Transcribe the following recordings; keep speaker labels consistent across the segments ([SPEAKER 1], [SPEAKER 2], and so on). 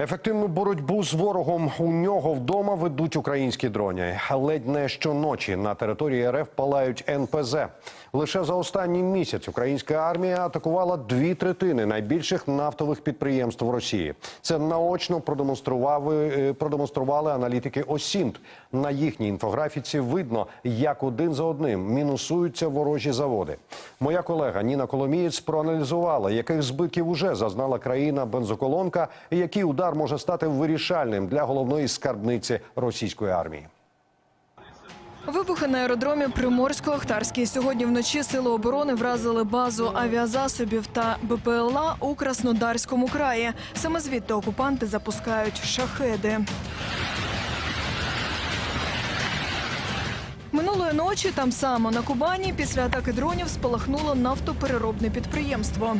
[SPEAKER 1] Ефективну боротьбу з ворогом у нього вдома ведуть українські дроні. Ледь не щоночі на території РФ палають НПЗ. Лише за останній місяць українська армія атакувала дві третини найбільших нафтових підприємств в Росії. Це наочно продемонстрували, е, продемонстрували аналітики ОСІНТ. На їхній інфографіці видно, як один за одним мінусуються ворожі заводи. Моя колега Ніна Коломієць проаналізувала, яких збитків уже зазнала країна бензоколонка, і який удар може стати вирішальним для головної скарбниці російської армії.
[SPEAKER 2] Вибухи на аеродромі Приморсько-Ахтарський. Сьогодні вночі сили оборони вразили базу авіазасобів та БПЛА у Краснодарському краї. Саме звідти окупанти запускають шахеди. Минулої ночі там само на Кубані після атаки дронів спалахнуло нафтопереробне підприємство.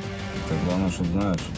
[SPEAKER 3] Так чтобы знаешь, чтобы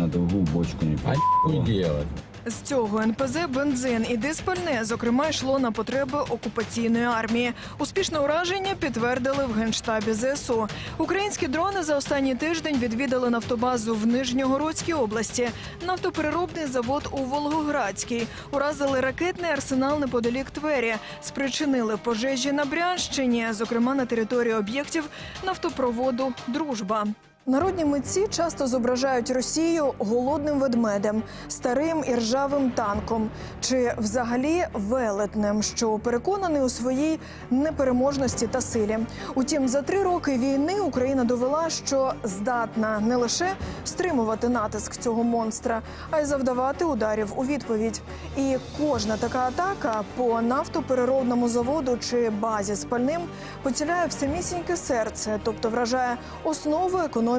[SPEAKER 3] на другую бочку не
[SPEAKER 4] А делать.
[SPEAKER 2] З цього НПЗ бензин і диспальне, зокрема, йшло на потреби окупаційної армії. Успішне ураження підтвердили в генштабі ЗСУ. Українські дрони за останній тиждень відвідали нафтобазу в Нижньогородській області, нафтопереробний завод у Волгоградській, уразили ракетний арсенал неподалік Твері, спричинили пожежі на Брянщині, зокрема на території об'єктів нафтопроводу Дружба. Народні митці часто зображають Росію голодним ведмедем, старим і ржавим танком чи взагалі велетнем, що переконаний у своїй непереможності та силі. Утім, за три роки війни Україна довела, що здатна не лише стримувати натиск цього монстра, а й завдавати ударів у відповідь. І кожна така атака по нафтопереробному заводу чи базі з пальним поціляє в самісіньке серце, тобто вражає основу економіки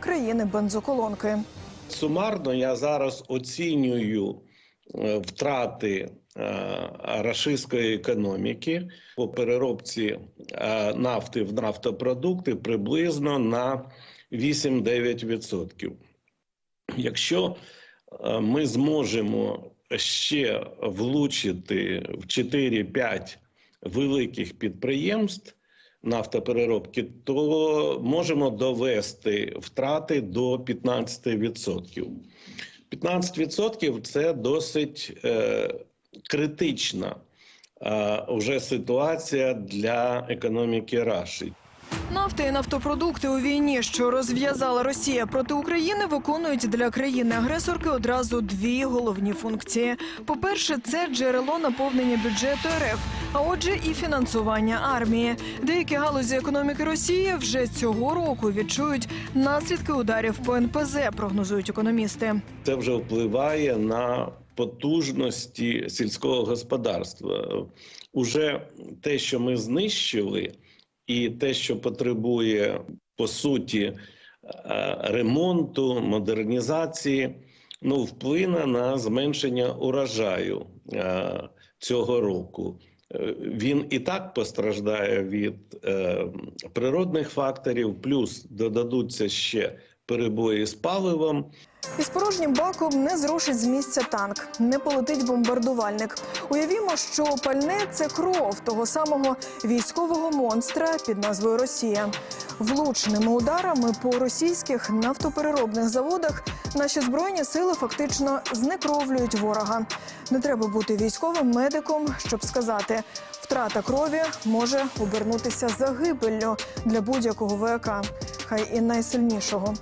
[SPEAKER 2] країни бензоколонки.
[SPEAKER 5] Сумарно я зараз оцінюю е, втрати е, рашистської економіки по переробці е, нафти в нафтопродукти приблизно на 8-9%. Якщо ми зможемо ще влучити в 4-5 великих підприємств нафтопереробки, то можемо довести втрати до 15%. 15% – це досить е, критична е, вже ситуація для економіки Раші.
[SPEAKER 2] Нафта і нафтопродукти у війні, що розв'язала Росія проти України, виконують для країни-агресорки одразу дві головні функції: по-перше, це джерело наповнення бюджету РФ, а отже, і фінансування армії. Деякі галузі економіки Росії вже цього року відчують наслідки ударів по НПЗ, прогнозують економісти.
[SPEAKER 5] Це вже впливає на потужності сільського господарства. Уже те, що ми знищили, і те, що потребує по суті е, ремонту, модернізації, ну вплине на зменшення урожаю е, цього року. Е, Він і так постраждає від природних факторів, плюс додадуться ще перебої з паливом.
[SPEAKER 2] Із порожнім баком не зрушить з місця танк, не полетить бомбардувальник. Уявімо, що пальне це кров того самого військового монстра під назвою Росія. Влучними ударами по російських нафтопереробних заводах наші збройні сили фактично знекровлюють ворога. Не треба бути військовим медиком, щоб сказати, втрата крові може обернутися загибеллю для будь-якого вояка, хай і найсильнішого.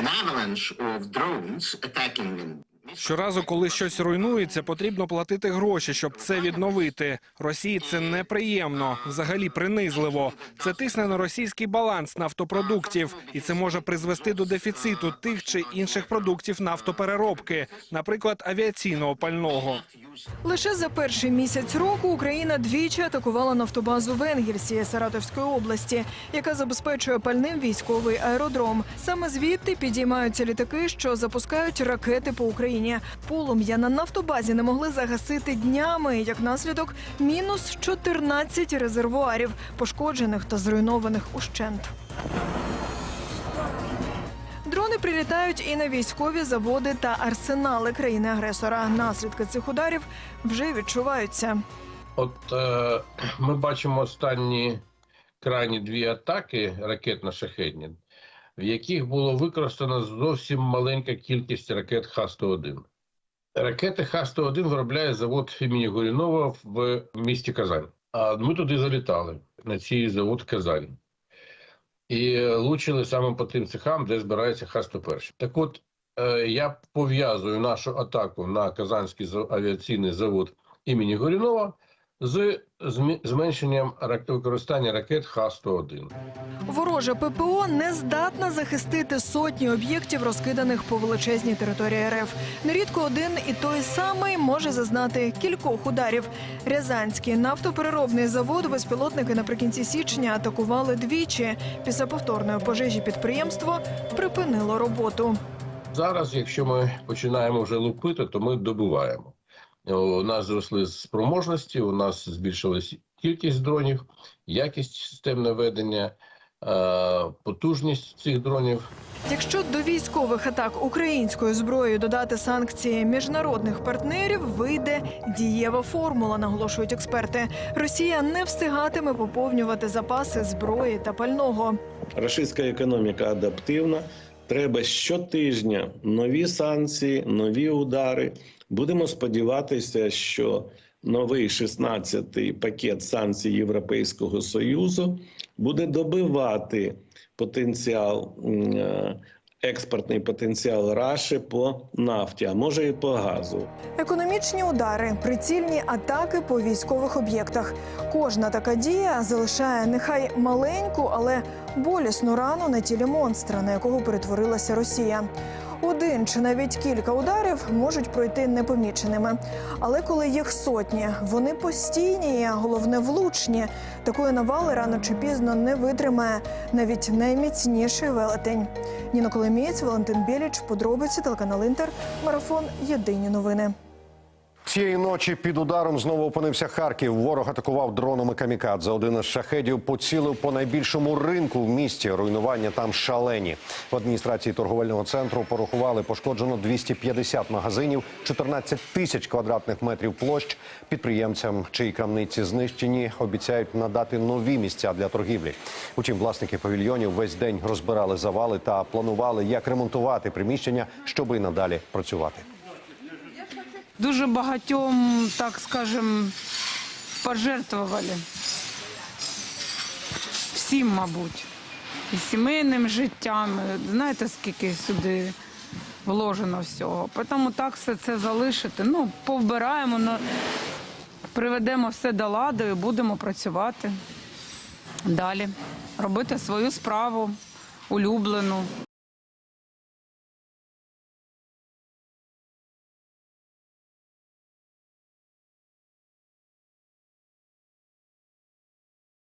[SPEAKER 6] An avalanche of drones attacking them.
[SPEAKER 7] Щоразу, коли щось руйнується, потрібно платити гроші, щоб це відновити. Росії це неприємно, взагалі принизливо. Це тисне на російський баланс нафтопродуктів, і це може призвести до дефіциту тих чи інших продуктів нафтопереробки, наприклад, авіаційного пального.
[SPEAKER 2] Лише за перший місяць року Україна двічі атакувала нафтобазу в Енгельсі Саратовської області, яка забезпечує пальним військовий аеродром. Саме звідти підіймаються літаки, що запускають ракети по Україні. Полум'я на нафтобазі не могли загасити днями. Як наслідок, мінус 14 резервуарів, пошкоджених та зруйнованих ущент. Дрони прилітають і на військові заводи та арсенали країни-агресора. Наслідки цих ударів вже відчуваються.
[SPEAKER 4] От е, ми бачимо останні крайні дві атаки ракетно-шахедні, в яких було використано зовсім маленька кількість ракет Х-101. Ракети Х-101 виробляє завод імені Горюнова в місті Казань. А ми туди залітали на цей завод Казань. І лучили саме по тим цехам, де збирається Х-101. Так от, е, я пов'язую нашу атаку на Казанський авіаційний завод імені Горюнова з зменшенням використання ракет Х-101.
[SPEAKER 2] Вороже ППО не здатна захистити сотні об'єктів, розкиданих по величезній території РФ. Нерідко один і той самий може зазнати кількох ударів. Рязанський нафтопереробний завод безпілотники наприкінці січня атакували двічі. Після повторної пожежі підприємство припинило роботу.
[SPEAKER 4] Зараз, якщо ми починаємо вже лупити, то ми добуваємо. У нас зросли спроможності, у нас збільшилась кількість дронів, якість систем наведення, е, потужність цих дронів.
[SPEAKER 2] Якщо до військових атак українською зброєю додати санкції міжнародних партнерів, вийде дієва формула, наголошують експерти. Росія не встигатиме поповнювати запаси зброї та пального.
[SPEAKER 5] Російська економіка адаптивна. Треба щотижня нові санкції, нові удари. Будемо сподіватися, що новий 16-й пакет санкцій Європейського союзу буде добивати потенціал, е, експортний потенціал Раші по нафті, а може і по газу.
[SPEAKER 2] Економічні удари, прицільні атаки по військових об'єктах. Кожна така дія залишає нехай маленьку, але болісну рану на тілі монстра, на якого перетворилася Росія. Один чи навіть кілька ударів можуть пройти непоміченими. Але коли їх сотні, вони постійні, а головне влучні. Такої навали рано чи пізно не витримає навіть найміцніший велетень. Ніна Коломієць, Валентин Біліч, подробиці телеканал Інтер, марафон Єдині новини.
[SPEAKER 1] Цієї ночі під ударом знову опинився Харків. Ворог атакував дронами камікадзе. Один із шахедів поцілив по найбільшому ринку в місті. Руйнування там шалені. В адміністрації торговельного центру порахували пошкоджено 250 магазинів, 14 тисяч квадратних метрів площ. Підприємцям, чиї крамниці знищені, обіцяють надати нові місця для торгівлі. Утім, власники павільйонів весь день розбирали завали та планували, як ремонтувати приміщення, щоби й надалі працювати.
[SPEAKER 8] Дуже багатьом, так скажем, пожертвували. Всім, мабуть. І сімейним життям. Знаєте, скільки сюди вложено всього. Тому так все це залишити. Ну, повбираємо, ну, приведемо все до ладу і будемо працювати далі. Робити свою справу улюблену.